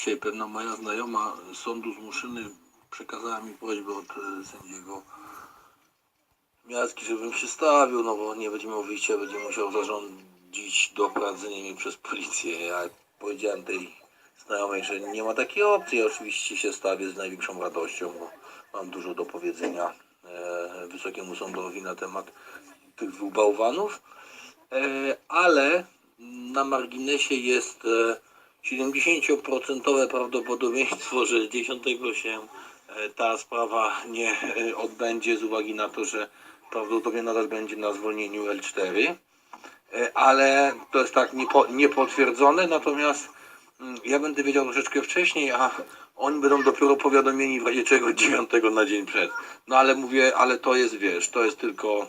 dzisiaj pewna moja znajoma z sądu z Muszyny przekazała mi prośbę od e, sędziego Miacki, żebym się stawił, no bo nie będzie miał wyjścia, będzie musiał zarządzić doprowadzenie mnie przez policję. Ja powiedziałem tej znajomej, że nie ma takiej opcji. Ja oczywiście się stawię z największą radością, bo mam dużo do powiedzenia e, Wysokiemu Sądowi na temat tych dwóch bałwanów. E, ale na marginesie jest 70% prawdopodobieństwo, że 10 się e, ta sprawa nie e, odbędzie z uwagi na to, że prawdopodobnie nadal będzie na zwolnieniu L4. E, Ale to jest tak niepo, niepotwierdzone, natomiast mm, ja będę wiedział troszeczkę wcześniej, a oni będą dopiero powiadomieni w razie czego 9 na dzień przed. No ale mówię, ale to jest, wiesz, to jest tylko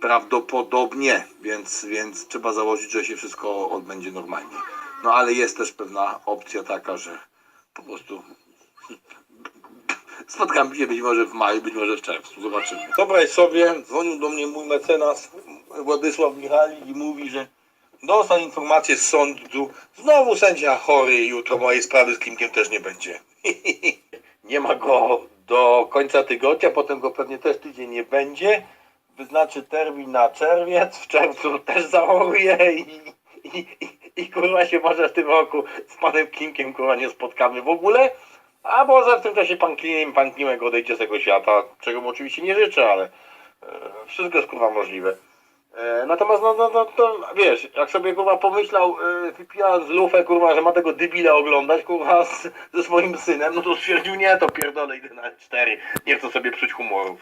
prawdopodobnie, więc, więc trzeba założyć, że się wszystko odbędzie normalnie. No ale jest też pewna opcja taka, że po prostu spotkamy się być może w maju, być może w czerwcu, zobaczymy. Dobraj sobie, dzwonił do mnie mój mecenas Władysław Michalik i mówi, że dostał informację z sądu, znowu sędzia chory i jutro mojej sprawy z Klimkiem też nie będzie. nie ma go do końca tygodnia, potem go pewnie też tydzień nie będzie. Wyznaczy termin na czerwiec, w czerwcu też zachoruje i, i, i, i kurwa się może w tym roku z panem Klimkiem kurwa nie spotkamy w ogóle. A może w tym czasie pan Klim, pan Klimek odejdzie z tego świata, czego mu oczywiście nie życzę, ale e, wszystko jest kurwa możliwe. E, natomiast no, no, no to wiesz, jak sobie kurwa pomyślał, e, wypijając lufę kurwa, że ma tego debila oglądać kurwa z, ze swoim synem, no to stwierdził nie, to pierdolę idę na cztery, nie chcę sobie psuć humorów.